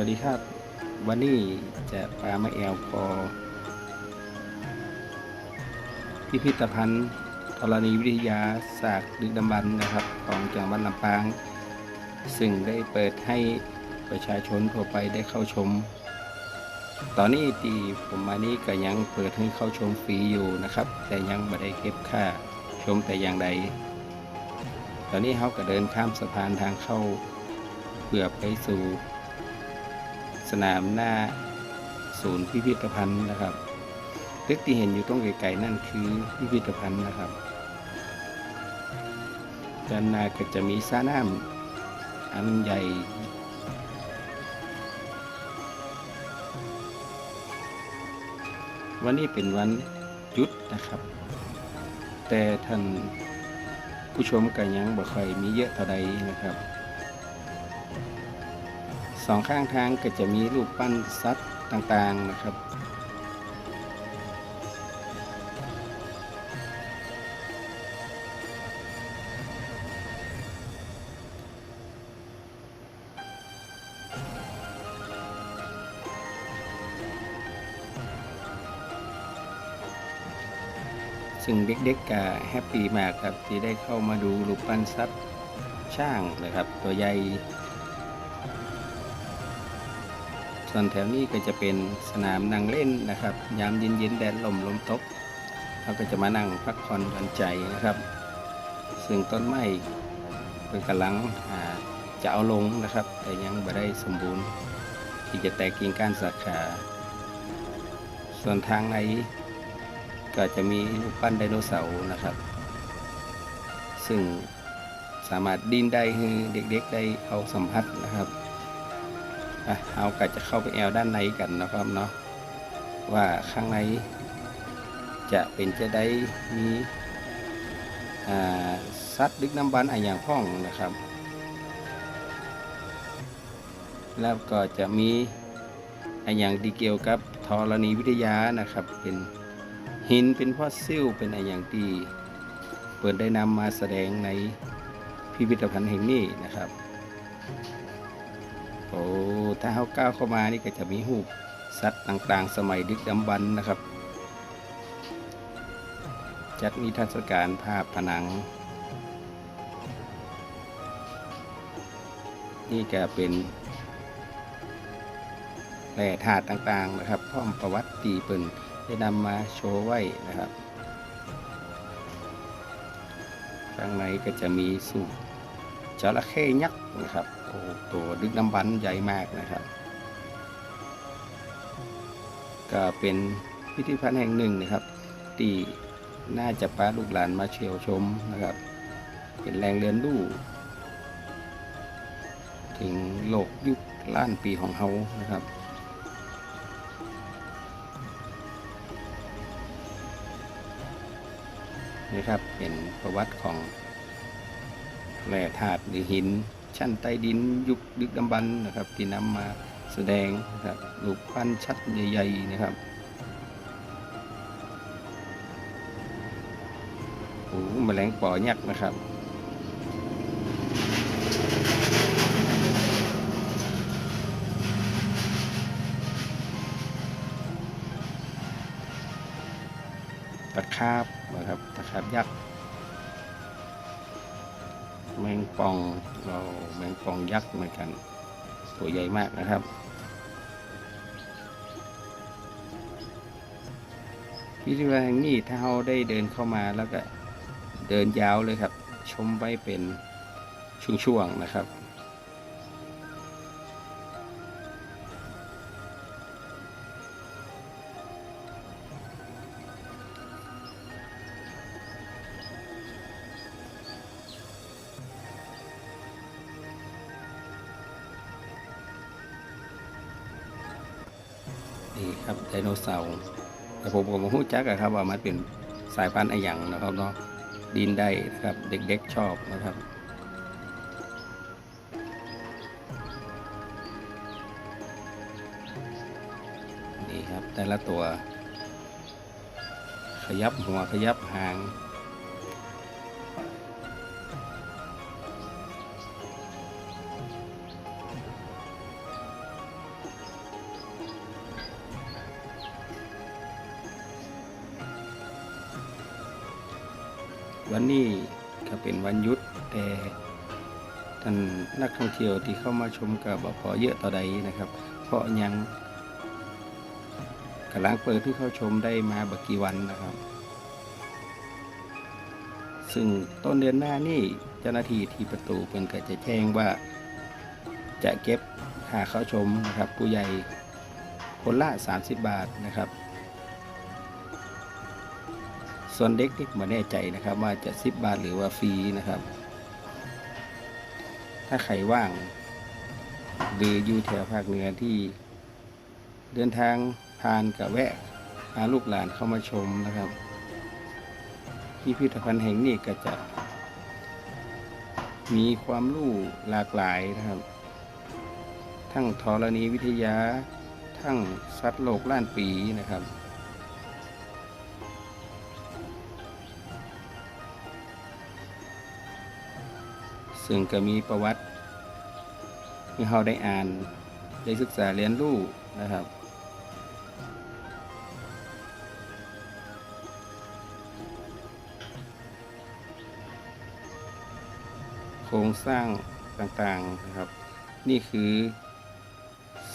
วัสดีครับ วันนี้จะพามาแอลพอพิพิธภัณฑ์ธรณีวิทยาศาสตร์ดึกดำบรรพ์นะครับ ของจังหวัดลำปาง ซึ่งได้เปิดให้ประชาชนทั่วไปได้เข้าชม ตอนนี้ที่ผมมานี้ก็ยังเปิดให้เข้าชมฟรีอยู่นะครับ แต่ยังไม่ได้เก็บค่าชมแต่อย่างใด ตอนนี้เขาก็เดินข้ามสะพานทางเข้าเพื่อไปสู่ นามหน้าศูนย์พิพิธภัณฑ์นะครับตึกที่เห็นอยู่ตรงไกลๆนั่นคือพิพิธภัณฑ์นะครับด้านหน้าก็จะมีสระน้ำอันใหญ่วันนี้เป็นวันหยุดนะครับ แต่ท่านผู้ชมก็ยังบ่ค่อยมีเยอะเท่าใดนะครับ สองข้างทางก็จะมีรูปปั้นสัตว์ต่างๆนะครับ ซึ่งเด็กๆก็แฮปปี้มากครับที่ได้เข้ามาดูรูปปั้นสัตว์ช่างนะครับ ตัวใหญ่ ส่วนแถวนี้ก็จะเป็นสนามนั่งเล่นนะครับ ยามเย็นๆแดดลมลมตกเราก็จะมานั่งพักผ่อนหย่อนใจนะครับ ซึ่งต้นไม้เป็นกำลังจะเอาลงนะครับ แต่ยังไม่ได้สมบูรณ์ ที่จะแตกกิ่งก้านสาขา ส่วนทางในก็จะมีรูปปั้นไดโนเสาร์นะครับ ซึ่งสามารถดินได้ให้เด็กๆได้เอาสัมผัสนะครับ อะเอาก็จะเข้าไปแอลด้านในกันนะครับเนาะว่าข้างในจะเป็นจะได้มีอ่าสัตว์ดึกน้ำบันอะไรอย่างพ่องนะครับ แล้วก็จะมีอะไรอย่างที่เกี่ยวกับธรณีวิทยานะครับ เป็นหินเป็นฟอสซิลเป็นอะไรอย่างที่เปิดได้นำมาแสดงในพิพิธภัณฑ์แห่งนี้นะครับ อ้ถ้าเขาก้าวเข้ามานี่ก็จะมีหูปสัตว์ต่างๆ สมัยดึกดำบรรพ์นะครับ จัดนิทรรศการภาพผนัง นี่ก็เป็นแร่ธาตุต่างๆนะครับ พร้อมประวัติตีเปิ่นได้นำมาโชว์ไว้นะครับข้างในก็จะมีสูบจระเข้ยักษ์นะครับ อ้ตัวดึกน้ำบันใหญ่มากนะครับ ก็เป็นพิพิธภัณฑ์แห่งหนึ่งนะครับ ที่น่าจะพาลูกหลานมาเชี่ยวชมนะครับ เป็นแรงเรียนรู้ถึงโลกยุคล้านปีของเฮานะครับนี่ครับเป็นประวัติของแร่ธาตุหรือหิน ชั้นใต้ดินยุคดึกดำบรรพ์นะครับ ที่นำมาแสดงนะครับรูปปั้นชัดใหญ่ๆนะครับโอ้แมลงปอยักษ์นะครับตะขาบนะครับตะขาบยักษ์ แมงปองเราแมงปองยักษ์เหมือนกัน ตัวใหญ่มากนะครับพิพิธภัณฑ์แห่งนี้ถ้าเราได้เดินเข้ามาแล้วก็เดินยาวเลยครับ ชมไปเป็นช่วงๆนะครับ ครับไดโนเสาร์แต่ผมก็มาหู้จักอะครับว่ามันเป็นสายพันธุ์อะไรอย่างนะครับเนาะดินได้นะครับเด็กๆชอบนะครับนี่ครับแต่ละตัว ขยับหัวขยับหาง วันนี้ก็เป็นวันหยุดแต่ท่านนักท่องเที่ยวที่เข้ามาชมกับบพอเยอะต่อใดนะครับ เพราะยังกำลังเปิดที่เข้าชมได้มาบักกี่วันนะครับ ซึ่งต้นเดือนหน้านี่เจ้าหน้าที่ที่ประตูเพิ่นก็จะแจ้งว่า จะเก็บค่าเข้าชมนะครับ ผู้ใหญ่คนละ 30 บาทนะครับ ส่วนเด็กนี่มาแน่ใจนะครับว่าจะ10บาทหรือว่าฟรีนะครับ ถ้าใครว่าง หรืออยู่แถวภาคเหนือที่ เดินทางผ่านกับแวะพาลูกหลานเข้ามาชมนะครับพิพิธภัณฑ์แห่งนี้ก็จะ มีความรู้หลากหลายนะครับ ทั้งธรณีวิทยา ทั้งสัตว์โลกล้านปีนะครับ ซึ่งก็มีประวัติที่เราได้อ่านได้ศึกษาเรียนรู้นะครับโครงสร้างต่างๆนะครับ นี่คือ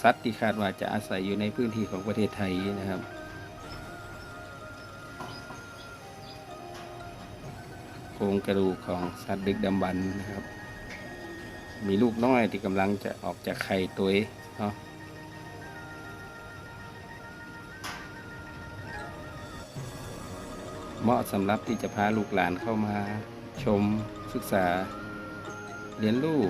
สัตว์ที่คาดว่าจะอาศัยอยู่ในพื้นที่ของประเทศไทยนะครับโครงกระดูกของสัตว์ดึกดำบรรนะครับ มีลูกน้อยที่กำลังจะออกจากไข่ตัวเนาะเหมาะสำหรับที่จะพาลูกหลานเข้ามาชมศึกษา เรียนรู้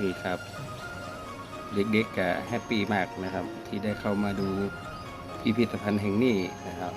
นี่ครับ เด็กๆก็แฮปปี้มากนะครับ ที่ได้เข้ามาดูพิพิธภัณฑ์แห่งนี้นะครับ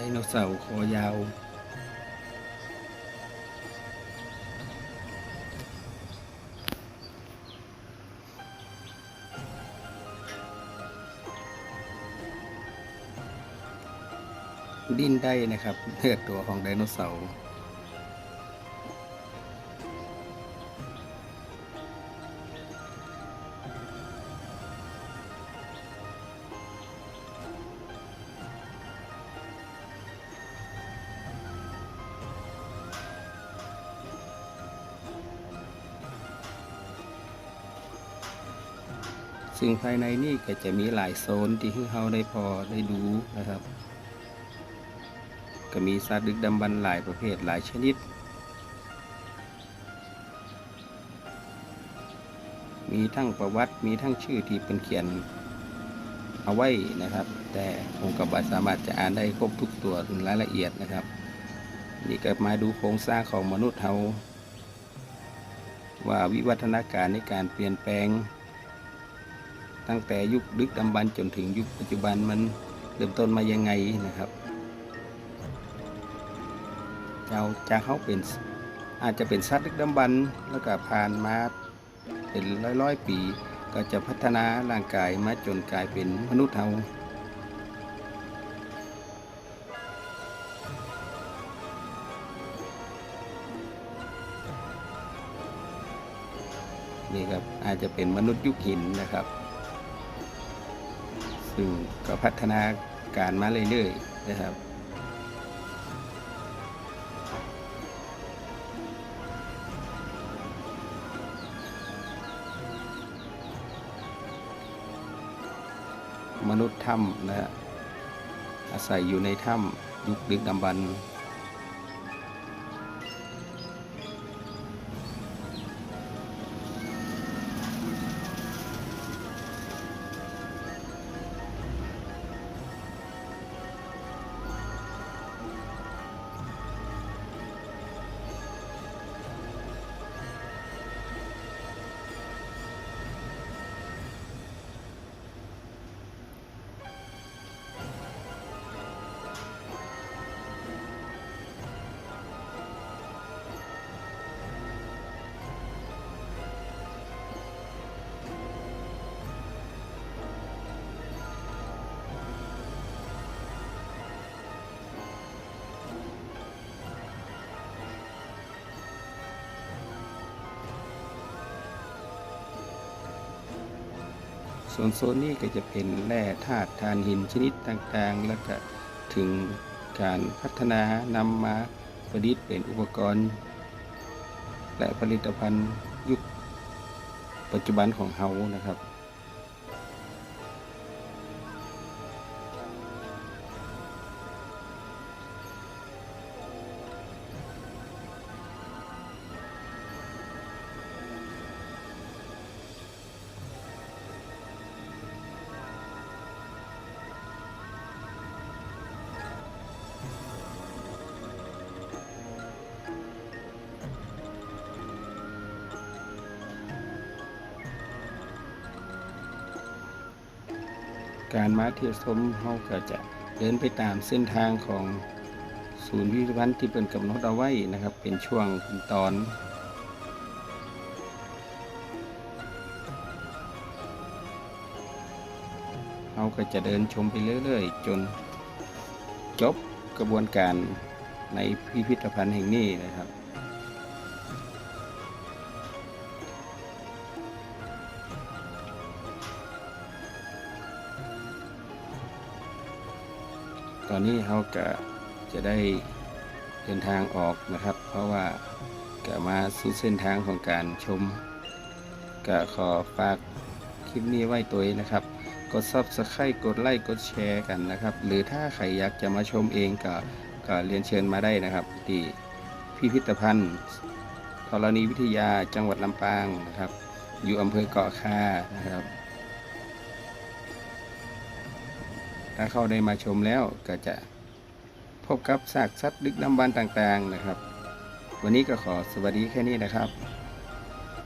ดโนเสาร์คอยาว ดิ้นได้นะครับเลือดตัวของไดโนเสาร์ ซึ่งภายในนี่ก็จะมีหลายโซนที่ให้เราได้พอได้ดูนะครับ ก็มีสัตว์ดึกดำบรรพ์หลายประเภทหลายชนิด มีทั้งประวัติมีทั้งชื่อที่เป็นเขียนเอาไว้นะครับ แต่ผมกับสามารถจะอ่านได้ครบทุกตัวถึงรายละเอียดนะครับ นี่ก็มาดูโครงสร้างของมนุษย์เราว่าวิวัฒนาการในการเปลี่ยนแปลง ตั้งแต่ยุคดึกดำบรรพ์จนถึงยุคปัจจุบันมันเริ่มต้นมายังไงนะครับ เราจะเขาเป็นอาจจะเป็นสัตว์ดึกดำบรรพ์แล้วก็ผ่านมาเป็นร้อยร้อยๆปี ก็จะพัฒนาร่างกายมาจนกลายเป็นมนุษย์เรานี่ครับอาจจะเป็นมนุษย์ยุคหินนะครับ ยู่ก็พัฒนาการมาเรื่อยๆนะครับมนุษย์ถ้ำนะฮะอาศัยอยู่ในถ้ำยุคดึกดำบรรพ์ ส่วนโซนนี้ก็จะเป็นแร่ธาตุทานหินชนิดต่างๆ แล้วก็ถึงการพัฒนานำมาประดิษฐ์เป็นอุปกรณ์ และผลิตภัณฑ์ยุคปัจจุบันของเฮานะครับ การมาเที่ยวชมเฮาก็จะเดินไปตามเส้นทางของศูนย์พิพิธภัณฑ์ที่เป็นกำหนดเอาไว้นะครับ เป็นช่วงเป็นตอนเราก็จะเดินชมไปเรื่อยๆ จนจบกระบวนการในพิพิธภัณฑ์แห่งนี้นะครับ ตอนนี้เขาก็จะได้เดินทางออกนะครับ เพราะว่าก็มาสู่เส้นทางของการชม ก็ขอฝากคลิปนี้ไว้ตัวเองนะครับ กด Subscribe กดไลค์กดแชร์กันนะครับ หรือถ้าใครอยากจะมาชมเองก็ก็เรียนเชิญมาได้นะครับ ที่พิพิธภัณฑ์ธรณีวิทยาจังหวัดลำปางนะครับ อยู่อำเภอเกาะคานะครับ ถ้าเข้าได้มาชมแล้วก็จะพบกับซากสัตว์ลึกล้ำบานต่างๆนะครับ วันนี้ก็ขอสวัสดีแค่นี้นะครับ